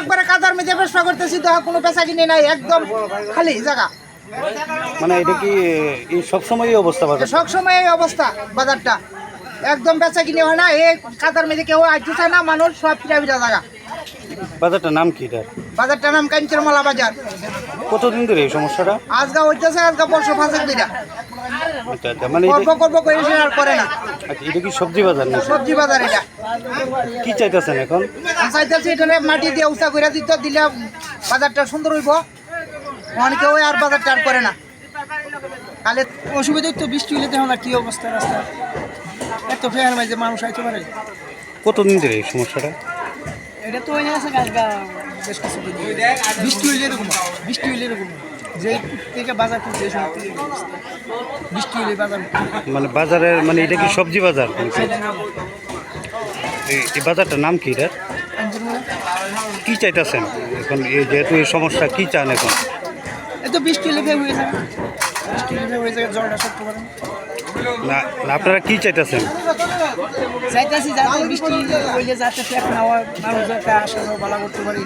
একবারে করতেছি তো কোনো একদম খালি মানে এটা কি, এই সবসময় অবস্থা অবস্থা বাজারটা। একদম হয় না, এই কেউ না, মানুষ সব ফিরা ফিরা জায়গা। বাজারটার নাম কি এটার? বাজারটার নাম কাঞ্চনমালা বাজার। কতদিন ধরে এই সমস্যাটা? আজগা হইতেছে আজগা বর্ষা ফাঁসেক আচ্ছা আচ্ছা মানে গল্প এটা করব করে সে আর করে না। আচ্ছা এটা কি সবজি বাজার না সবজি বাজার এটা। কি চাইতেছেন এখন? চাইতেছি এটা মাটি দিয়ে উঁচা করে দিত দিলে বাজারটা সুন্দর হইব। আর বাজারটা আর করে না। তাহলে অসুবিধা তো বৃষ্টি দেখো না কি অবস্থা রাস্তা। এত ফেয়ার মাঝে মানুষ আইতে পারে। কতদিন ধরে এই সমস্যাটা? এটা তো হয়ে আছে গাছ বেশ কিছু বৃষ্টি হইলে এরকম বৃষ্টি হইলে এরকম যে থেকে বাজার। বৃষ্টি। হইলে বাজার মানে বাজারের মানে এটা কি সবজি বাজার? এই- বাজারটার নাম কি এটার কি চাইতেছেন? এখন যেহেতু এই সমস্যা কি চান এখন? এত বৃষ্টি ফের হয়ে যাবে। আপনারা কি চাইতেছেন চাইতেছি যাতে বৃষ্টি হইলে যাতে নেওয়া মানুষ যাতে আসা ভালো করতে পারে।